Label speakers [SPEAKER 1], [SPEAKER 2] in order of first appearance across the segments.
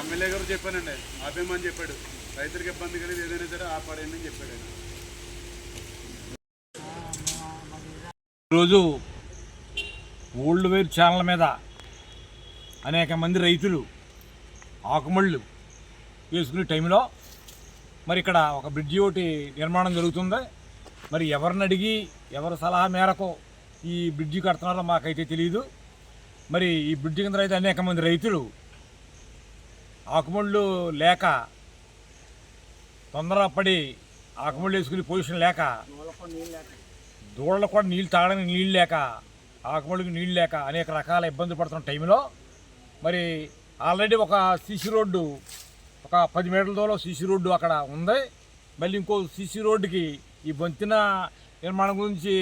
[SPEAKER 1] MLA గారు చెప్పానండి ఆపేమని చెప్పాడు. రైతులకు ఇబ్బంది కలిగి ఏదైనా సరే ఆపాడేయండి అని చెప్పాడు ఆయన.
[SPEAKER 2] ఈరోజు ఓల్డ్ వేర్ ఛానల్ మీద అనేక మంది రైతులు ఆకుమళ్ళు వేసుకునే టైంలో మరి ఇక్కడ ఒక బ్రిడ్జి ఒకటి నిర్మాణం జరుగుతుంది. మరి ఎవరిని అడిగి ఎవరి సలహా మేరకు ఈ బ్రిడ్జి కడుతున్నారో మాకైతే తెలియదు మరి ఈ బ్రిడ్జి కింద అయితే అనేక మంది రైతులు ఆకుముళ్ళు లేక తొందరపడి ఆకుముళ్ళు వేసుకునే పొజిషన్ లేక దూడలు కూడా నీళ్ళు తాగడానికి నీళ్ళు లేక ఆకుముళ్ళకి నీళ్ళు లేక అనేక రకాల ఇబ్బందులు పడుతున్న టైంలో మరి ఆల్రెడీ ఒక సీసీ రోడ్డు ఒక పది మీటర్ల దూరం సీసీ రోడ్డు అక్కడ ఉంది. మళ్ళీ ఇంకో సీసీ రోడ్డుకి ఈ వంతెన నిర్మాణం గురించి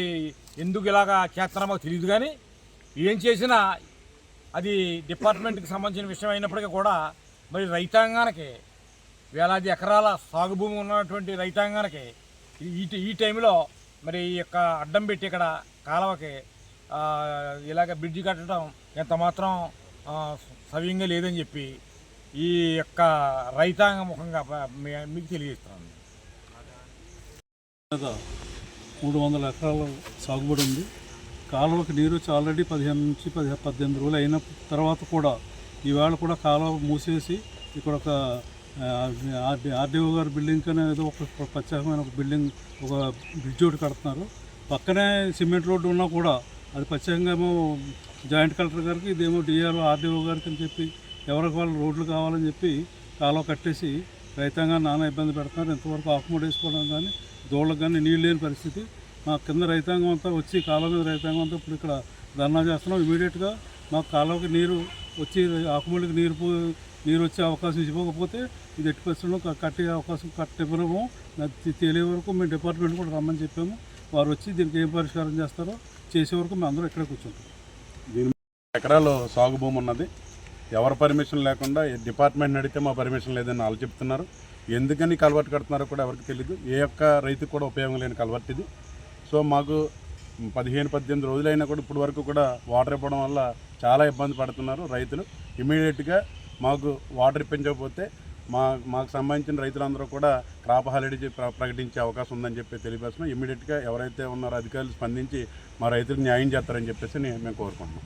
[SPEAKER 2] ఎందుకు ఇలాగా చేస్తున్నారో మాకు తెలియదు కానీ ఏం చేసినా అది డిపార్ట్మెంట్కి సంబంధించిన విషయం అయినప్పటికీ కూడా మరి రైతాంగానికి వేలాది ఎకరాల సాగు భూమి ఉన్నటువంటి రైతాంగానికి ఈ- ఈ టైంలో మరి ఈ యొక్క అడ్డం పెట్టి ఇక్కడ కాలువకి ఇలాగ బ్రిడ్జి కట్టడం ఎంత మాత్రం సవ్యంగా లేదని చెప్పి ఈ యొక్క రైతాంగ ముఖంగా మీకు తెలియజేస్తున్నాను.
[SPEAKER 3] మూడు వందల ఎకరాల సాగుబడి ఉంది. కాలువకి నీరు వచ్చి ఆల్రెడీ పదిహేను నుంచి పది పద్దెనిమిది రోజులు అయిన తర్వాత కూడా ఈవేళ కూడా కాలువ మూసేసి ఇక్కడ ఒక ఆర్డీఓ గారి బిల్డింగ్ కనే ఏదో ఒక ప్రత్యేకమైన ఒక బిల్డింగ్ ఒక బ్రిడ్జ్ ఒకటి కడుతున్నారు. పక్కనే సిమెంట్ రోడ్డు ఉన్నా కూడా అది ప్రత్యేకంగా ఏమో జాయింట్ కలెక్టర్ గారికి ఇదేమో డిఆర్ఓ ఆర్డీఓ గారికి అని చెప్పి ఎవరికి వాళ్ళు రోడ్లు కావాలని చెప్పి కాలువ కట్టేసి రైతాంగాన్ని నానా ఇబ్బంది పెడుతున్నారు. ఇంతవరకు ఆకుమూడ వేసుకోవడం కానీ దోళ్ళకు కానీ నీళ్ళు లేని పరిస్థితి. మా కింద రైతాంగం అంతా వచ్చి కాలువ మీద రైతాంగం అంతా ఇప్పుడు ఇక్కడ ధర్నా చేస్తున్నాం. ఇమీడియట్గా మాకు కాలువకి నీరు వచ్చి ఆకుమూలకి నీరు పో నీరు వచ్చే అవకాశం ఇవ్వకపోతే ఇది ఎట్టి పరిస్థితుల్లో కట్టే అవకాశం కట్టివ్వము నాకు తెలియ వరకు మేము డిపార్ట్మెంట్ కూడా రమ్మని చెప్పాము. వారు వచ్చి దీనికి ఏం పరిష్కారం చేస్తారో చేసే వరకు మేము అందరం ఇక్కడే కూర్చుంటాం.
[SPEAKER 1] ఎకరాలు సాగు భూమి ఉన్నది. ఎవరి పర్మిషన్ లేకుండా డిపార్ట్మెంట్ అడిగితే మా పర్మిషన్ లేదని వాళ్ళు చెప్తున్నారు. ఎందుకని కల్వర్ట్ కడుతున్నారో కూడా ఎవరికి తెలియదు ఏ యొక్క రైతుకు కూడా ఉపయోగం లేని కల్వర్ట్ ఇది. సో మాకు పదిహేను పద్దెనిమిది రోజులైనా కూడా ఇప్పటి వరకు కూడా వాటర్ ఇవ్వడం వల్ల చాలా ఇబ్బంది పడుతున్నారు రైతులు. ఇమీడియట్గా మాకు వాటర్ ఇప్పించకపోతే మా మాకు సంబంధించిన రైతులందరూ కూడా క్రాప్ హాలిడే ప్ర- ప్రకటించే అవకాశం ఉందని చెప్పి తెలియపేస్తున్నాం ఇమీడియట్గా ఎవరైతే ఉన్నారో అధికారులు స్పందించి మా రైతులకు న్యాయం చేస్తారని చెప్పేసి మేము కోరుకుంటున్నాం.